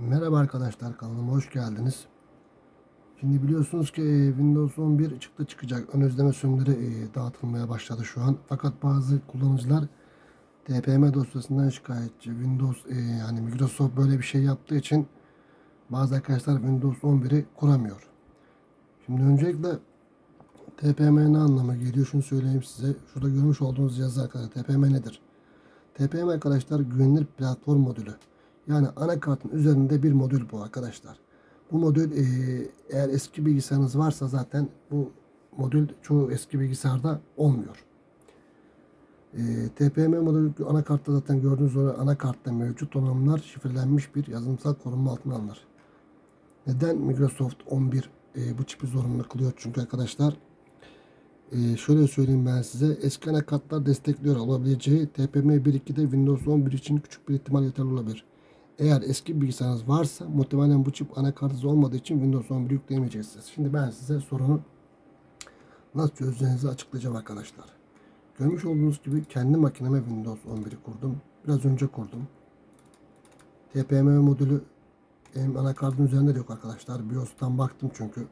Merhaba arkadaşlar kanalıma hoş geldiniz. Şimdi biliyorsunuz ki e, Windows 11 çıktı çıkacak. Ön özleme sürümleri e, dağıtılmaya başladı şu an. Fakat bazı kullanıcılar TPM dosyasından şikayetçi. Windows e, yani Microsoft böyle bir şey yaptığı için bazı arkadaşlar Windows 11'i kuramıyor. Şimdi öncelikle TPM ne anlama geliyor şunu söyleyeyim size. Şurada görmüş olduğunuz yazı arkadaşlar TPM nedir? TPM arkadaşlar güvenilir platform modülü. Yani anakartın üzerinde bir modül bu arkadaşlar. Bu modül e, eğer eski bilgisayarınız varsa zaten bu modül çoğu eski bilgisayarda olmuyor. E, TPM modülü anakartta zaten gördüğünüz üzere anakartta mevcut donanımlar şifrelenmiş bir yazılımsal korunma altına alınır. Neden Microsoft 11 e, bu çipi zorunlu kılıyor? Çünkü arkadaşlar e, şöyle söyleyeyim ben size. Eski anakartlar destekliyor olabileceği TPM 1.2'de Windows 11 için küçük bir ihtimal yeterli olabilir. Eğer eski bilgisayarınız varsa muhtemelen bu çip anakartınız olmadığı için Windows 11 yükleyemeyeceksiniz. Şimdi ben size sorunu nasıl çözeceğinizi açıklayacağım arkadaşlar. Görmüş olduğunuz gibi kendi makineme Windows 11'i kurdum. Biraz önce kurdum. TPM modülü benim anakartın üzerinde de yok arkadaşlar. BIOS'tan baktım çünkü.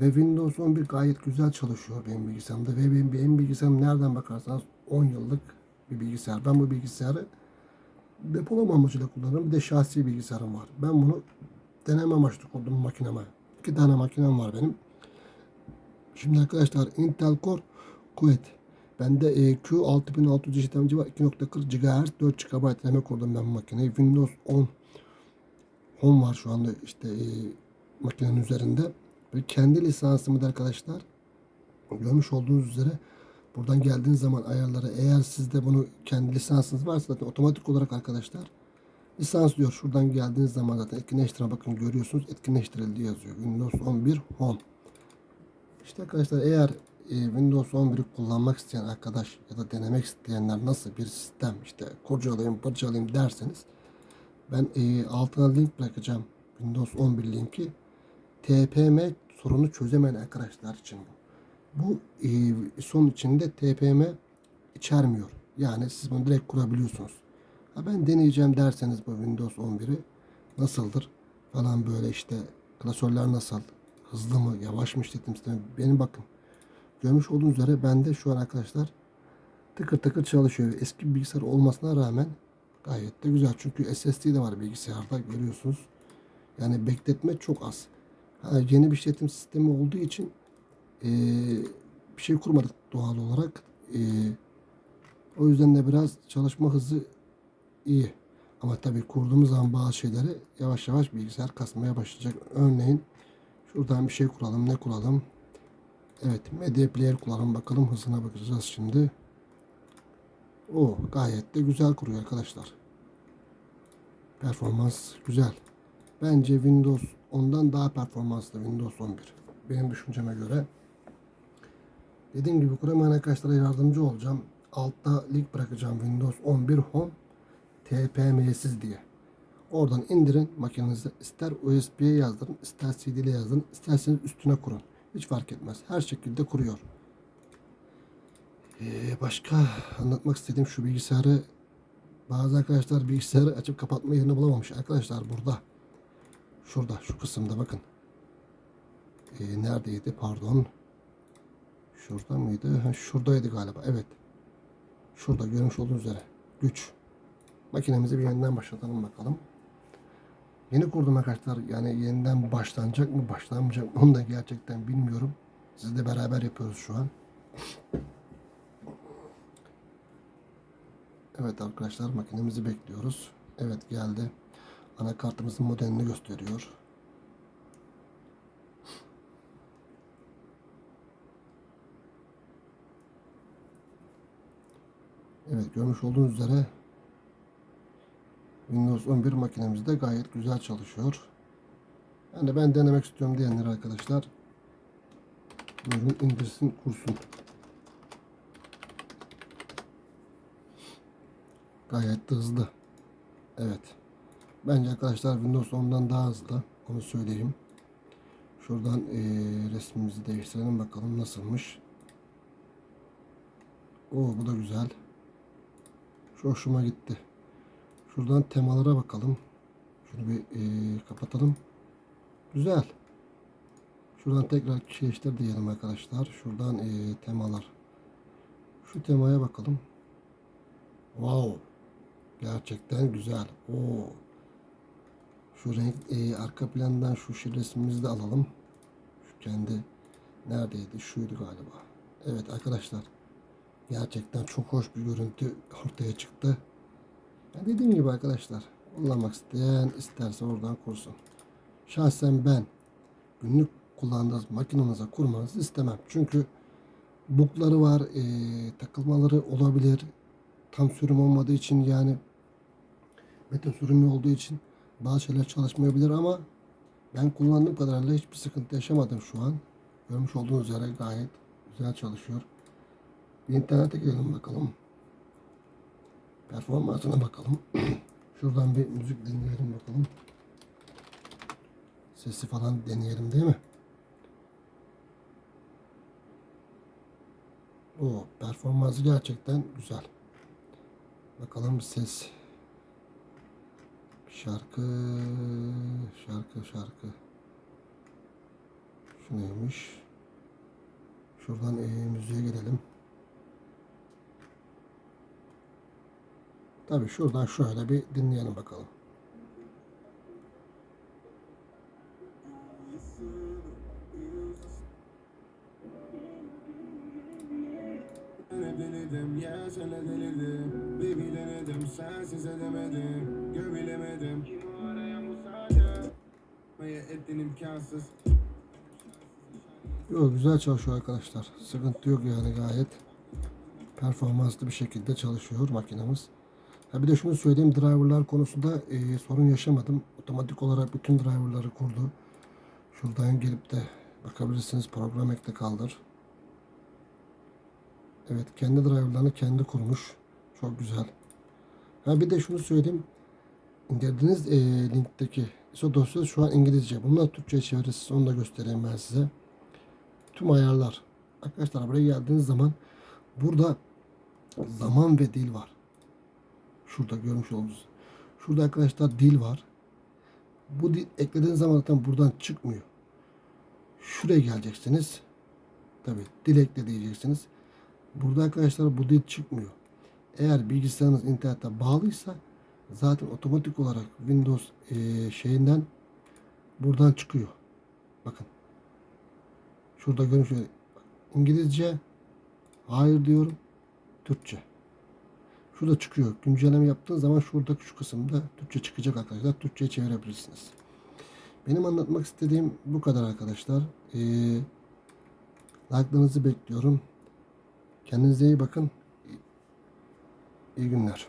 Ve Windows 11 gayet güzel çalışıyor benim bilgisayarımda. Ve benim, benim bilgisayarım nereden bakarsanız 10 yıllık bir bilgisayar. Ben bu bilgisayarı depolama amacıyla kullanırım. Bir de şahsi bilgisayarım var. Ben bunu deneme amaçlı kurdum makineme. İki tane makinem var benim. Şimdi arkadaşlar Intel Core Kuwait. Bende e, Q6600 işlemci var. 2.40 GHz 4 GB RAM kurdum ben makineyi. Windows 10 Home var şu anda işte e, makinenin üzerinde. Ve kendi lisansımı da arkadaşlar görmüş olduğunuz üzere buradan geldiğiniz zaman ayarlara eğer sizde bunu kendi lisansınız varsa zaten otomatik olarak arkadaşlar lisans diyor. Şuradan geldiğiniz zaman zaten etkinleştire bakın görüyorsunuz etkinleştirildi yazıyor. Windows 11 Home. İşte arkadaşlar eğer e, Windows 11'i kullanmak isteyen arkadaş ya da denemek isteyenler nasıl bir sistem işte kurcalayayım pırcalayayım derseniz ben e, altına link bırakacağım. Windows 11 linki. TPM sorunu çözemeyen arkadaşlar için bu. Bu e, son içinde TPM içermiyor. Yani siz bunu direkt kurabiliyorsunuz. Ha ben deneyeceğim derseniz bu Windows 11'i nasıldır falan böyle işte klasörler nasıl hızlı mı yavaş mı işletim sistemi benim bakın görmüş olduğunuz üzere bende şu an arkadaşlar tıkır tıkır çalışıyor. Eski bir bilgisayar olmasına rağmen gayet de güzel. Çünkü SSD de var bilgisayarda görüyorsunuz. Yani bekletme çok az. Ha, yeni bir işletim sistemi olduğu için e, bir şey kurmadık doğal olarak. E, o yüzden de biraz çalışma hızı iyi. Ama tabii kurduğumuz zaman bazı şeyleri yavaş yavaş bilgisayar kasmaya başlayacak. Örneğin şuradan bir şey kuralım. Ne kuralım? Evet, Media Player kuralım. Bakalım hızına bakacağız şimdi. O gayet de güzel kuruyor arkadaşlar. Performans güzel. Bence Windows ondan daha performanslı Windows 11. Benim düşünceme göre. Dediğim gibi kuramayan arkadaşlara yardımcı olacağım. Altta link bırakacağım Windows 11 Home TPM'siz diye. Oradan indirin makinenize. İster USB'ye yazdırın, ister CD ile yazdırın, isterseniz üstüne kurun. Hiç fark etmez. Her şekilde kuruyor. Ee, başka anlatmak istediğim şu bilgisayarı bazı arkadaşlar bilgisayarı açıp kapatma yerini bulamamış. Arkadaşlar burada. Şurada şu kısımda bakın. Ee, neredeydi pardon. Şurada mıydı? Ha, şuradaydı galiba. Evet. Şurada görmüş olduğunuz üzere. Güç. Makinemizi bir yeniden başlatalım bakalım. Yeni kurdum arkadaşlar. Yani yeniden başlanacak mı başlanmayacak mı onu da gerçekten bilmiyorum. Sizle beraber yapıyoruz şu an. Evet arkadaşlar makinemizi bekliyoruz. Evet geldi. Anakartımızın modelini gösteriyor. Evet görmüş olduğunuz üzere Windows 11 makinemizde gayet güzel çalışıyor. Yani ben denemek istiyorum diyenler arkadaşlar buyurun indirsin kursun. Gayet de hızlı. Evet. Bence arkadaşlar Windows 10'dan daha hızlı. Onu söyleyeyim. Şuradan e, resmimizi değiştirelim bakalım nasılmış. Oo bu da güzel. Şu hoşuma gitti. Şuradan temalara bakalım. Şunu bir e, kapatalım. Güzel. Şuradan tekrar kişileştir diyelim arkadaşlar. Şuradan e, temalar. Şu temaya bakalım. Wow. Gerçekten güzel. Oo. Şu renk e, arka plandan şu şey resmimizi de alalım. Şu kendi neredeydi? Şuydu galiba. Evet arkadaşlar. Gerçekten çok hoş bir görüntü ortaya çıktı. Dediğim gibi arkadaşlar. Kullanmak isteyen isterse oradan kursun. Şahsen ben günlük kullandığınız makinenize kurmanızı istemem. Çünkü bukları var, e, takılmaları olabilir. Tam sürüm olmadığı için yani beta sürümü olduğu için bazı şeyler çalışmayabilir ama ben kullandığım kadarıyla hiçbir sıkıntı yaşamadım şu an. Görmüş olduğunuz üzere gayet güzel çalışıyor. Bir internete girelim bakalım. Performansına bakalım. Şuradan bir müzik dinleyelim bakalım. Sesi falan deneyelim değil mi? O performansı gerçekten güzel. Bakalım ses. Şarkı, şarkı, şarkı. Şu neymiş? Şuradan e, müziğe gelelim. Tabii şuradan şöyle bir dinleyelim bakalım. Ne denedim ya sana delirdim Baby denedim sensiz edemedim Göbilemedim Kim o bu saatte Maya ettin imkansız Yok güzel çalışıyor arkadaşlar. Sıkıntı yok yani gayet performanslı bir şekilde çalışıyor makinemiz. Ha bir de şunu söyleyeyim driverlar konusunda e, sorun yaşamadım. Otomatik olarak bütün driverları kurdu. Şuradan gelip de bakabilirsiniz program ekle kaldır. Evet kendi driverlarını kendi kurmuş. Çok güzel. Ha bir de şunu söyleyeyim. İndirdiğiniz e, linkteki ISO dosyası şu an İngilizce. Bunlar Türkçe çevirisi onu da göstereyim ben size tüm ayarlar. Arkadaşlar buraya geldiğiniz zaman burada zaman ve dil var. Şurada görmüş olduğunuz. Şurada arkadaşlar dil var. Bu dil eklediğiniz zaman zaten buradan çıkmıyor. Şuraya geleceksiniz. Tabi dil ekle diyeceksiniz. Burada arkadaşlar bu dil çıkmıyor. Eğer bilgisayarınız internete bağlıysa zaten otomatik olarak Windows eee, şeyinden buradan çıkıyor. Bakın. Şurada görmüş İngilizce hayır diyorum. Türkçe. Şurada çıkıyor. Güncelleme yaptığın zaman şuradaki şu kısımda Türkçe çıkacak arkadaşlar. Türkçe'ye çevirebilirsiniz. Benim anlatmak istediğim bu kadar arkadaşlar. Ee, like'larınızı bekliyorum. Kendinize iyi bakın. İyi günler.